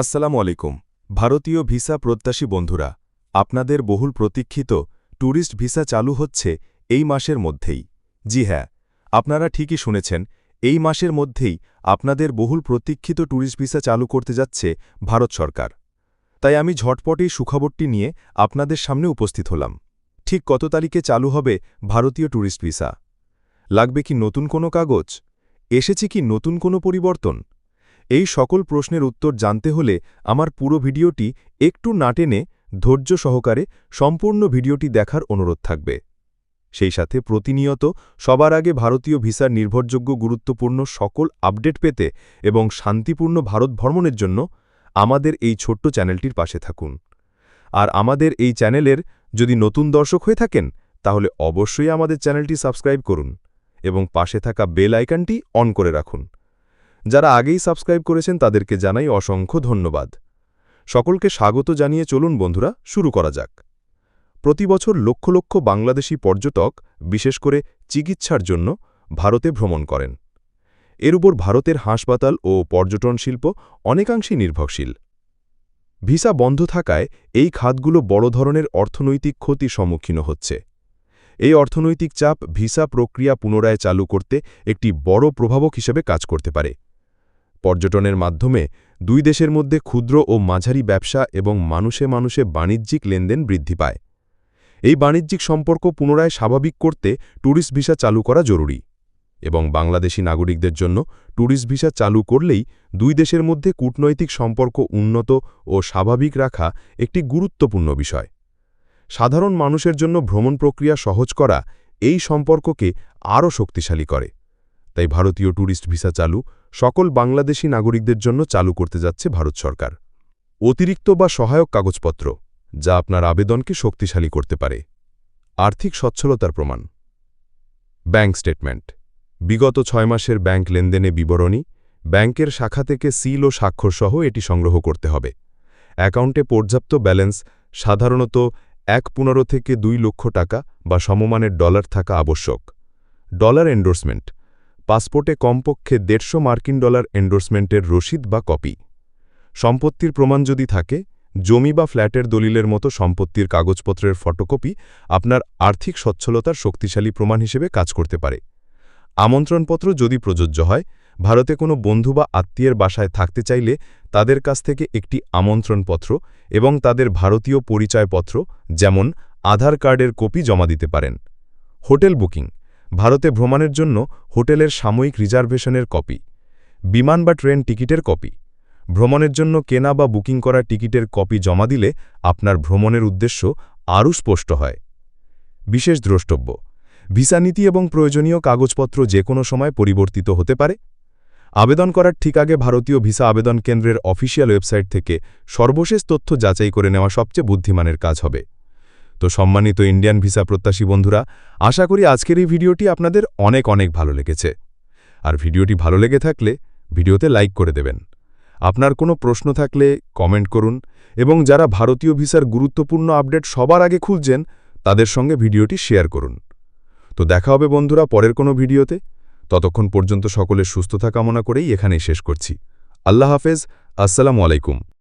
আসসালামু আলাইকুম, ভারতীয় ভিসা প্রত্যাশী বন্ধুরা, আপনাদের বহুল প্রতীক্ষিত ট্যুরিস্ট ভিসা চালু হচ্ছে এই মাসের মধ্যেই। জি হ্যাঁ আপনারা ঠিকই শুনেছেন, এই মাসের মধ্যেই আপনাদের বহুল প্রতীক্ষিত ট্যুরিস্ট ভিসা চালু করতে যাচ্ছে ভারত সরকার। তাই আমি ঝটপটেই সুখবরটি নিয়ে আপনাদের সামনে উপস্থিত হলাম। ঠিক কত তারিখে চালু হবে ভারতীয় ট্যুরিস্ট ভিসা? লাগবে কি নতুন কোনো কাগজ? এসেছে কি নতুন কোনো পরিবর্তন? এই সকল প্রশ্নের উত্তর জানতে হলে আমার পুরো ভিডিওটি একটু না টেনে ধৈর্য সহকারে সম্পূর্ণ ভিডিওটি দেখার অনুরোধ থাকবে। সেই সাথে প্রতিনিয়ত সবার আগে ভারতীয় ভিসার নির্ভরযোগ্য গুরুত্বপূর্ণ সকল আপডেট পেতে এবং শান্তিপূর্ণ ভারত ভ্রমণের জন্য আমাদের এই ছোট্ট চ্যানেলটির পাশে থাকুন। আর আমাদের এই চ্যানেলের যদি নতুন দর্শক হয়ে থাকেন, তাহলে অবশ্যই আমাদের চ্যানেলটি সাবস্ক্রাইব করুন এবং পাশে থাকা বেল আইকনটি অন করে রাখুন। যারা আগেই সাবস্ক্রাইব করেছেন তাদেরকে জানাই অসংখ্য ধন্যবাদ। সকলকে স্বাগত জানিয়ে চলুন বন্ধুরা, শুরু করা যাক। প্রতি বছর লক্ষ লক্ষ বাংলাদেশি পর্যটক, বিশেষ করে চিকিৎসার জন্য, ভারতে ভ্রমণ করেন। এর উপর ভারতের হাসপাতাল ও পর্যটন শিল্প অনেকাংশেই নির্ভরশীল। ভিসা বন্ধ থাকায় এই খাতগুলো বড় ধরনের অর্থনৈতিক ক্ষতি সম্মুখীন হচ্ছে। এই অর্থনৈতিক চাপ ভিসা প্রক্রিয়া পুনরায় চালু করতে একটি বড় প্রভাবক হিসেবে কাজ করতে পারে। পর্যটনের মাধ্যমে দুই দেশের মধ্যে ক্ষুদ্র ও মাঝারি ব্যবসা এবং মানুষে মানুষে বাণিজ্যিক লেনদেন বৃদ্ধি পায়। এই বাণিজ্যিক সম্পর্ক পুনরায় স্বাভাবিক করতে ট্যুরিস্ট ভিসা চালু করা জরুরি এবং বাংলাদেশি নাগরিকদের জন্য ট্যুরিস্ট ভিসা চালু করলেই দুই দেশের মধ্যে কূটনৈতিক সম্পর্ক উন্নত ও স্বাভাবিক রাখা একটি গুরুত্বপূর্ণ বিষয়। সাধারণ মানুষের জন্য ভ্রমণ প্রক্রিয়া সহজ করা এই সম্পর্ককে আরও শক্তিশালী করে। তাই ভারতীয় ট্যুরিস্ট ভিসা চালু সকল বাংলাদেশি নাগরিকদের জন্য চালু করতে যাচ্ছে ভারত সরকার। অতিরিক্ত বা সহায়ক কাগজপত্র, যা আপনার আবেদনকে শক্তিশালী করতে পারে। আর্থিক সচ্ছলতার প্রমাণ। Bank statement. বিগত ছয় মাসের ব্যাংক লেনদেনে বিবরণী, ব্যাংকের শাখা থেকে সিল ও স্বাক্ষরসহ এটি সংগ্রহ করতে হবে। অ্যাকাউন্টে পর্যাপ্ত ব্যালেন্স, সাধারণত এক পনেরো থেকে দুই লক্ষ টাকা বা সমমানের ডলার থাকা আবশ্যক। Dollar endorsement. পাসপোর্টে কমপক্ষে দেড়শো মার্কিন ডলার এন্ডোর্সমেন্টের রসিদ বা কপি। সম্পত্তির প্রমাণ যদি থাকে, জমি বা ফ্ল্যাটের দলিলের মতো সম্পত্তির কাগজপত্রের ফটোকপি আপনার আর্থিক সচ্ছলতার শক্তিশালী প্রমাণ হিসেবে কাজ করতে পারে। আমন্ত্রণপত্র যদি প্রযোজ্য হয়, ভারতে কোনো বন্ধু বা আত্মীয়ের বাসায় থাকতে চাইলে তাদের কাছ থেকে একটি আমন্ত্রণপত্র এবং তাদের ভারতীয় পরিচয়পত্র, যেমন আধার কার্ডের কপি জমা দিতে পারেন। Hotel booking. ভারতে ভ্রমণের জন্য হোটেলের সাময়িক রিজার্ভেশনের কপি, বিমান বা ট্রেন টিকিটের কপি। ভ্রমণের জন্য কেনা বা বুকিং করা টিকিটের কপি জমা দিলে আপনার ভ্রমণের উদ্দেশ্য আরও স্পষ্ট হয়। বিশেষ দ্রষ্টব্য, ভিসা নীতি এবং প্রয়োজনীয় কাগজপত্র যে কোনো সময় পরিবর্তিত হতে পারে। আবেদন করার ঠিক আগে ভারতীয় ভিসা আবেদন কেন্দ্রের অফিসিয়াল ওয়েবসাইট থেকে সর্বশেষ তথ্য যাচাই করে নেওয়া সবচেয়ে বুদ্ধিমানের কাজ হবে। তো সম্মানিত ইন্ডিয়ান ভিসা প্রত্যাশী বন্ধুরা, আশা করি আজকের এই ভিডিওটি আপনাদের অনেক অনেক ভালো লেগেছে। আর ভিডিওটি ভালো লেগে থাকলে ভিডিওতে লাইক করে দেবেন। আপনার কোনো প্রশ্ন থাকলে কমেন্ট করুন এবং যারা ভারতীয় ভিসার গুরুত্বপূর্ণ আপডেট সবার আগে খুঁজছেন তাদের সঙ্গে ভিডিওটি শেয়ার করুন। তো দেখা হবে বন্ধুরা পরের কোনো ভিডিওতে। ততক্ষণ পর্যন্ত সকলের সুস্থতা কামনা করেই এখানেই শেষ করছি। আল্লাহ হাফেজ, আসসালামু আলাইকুম।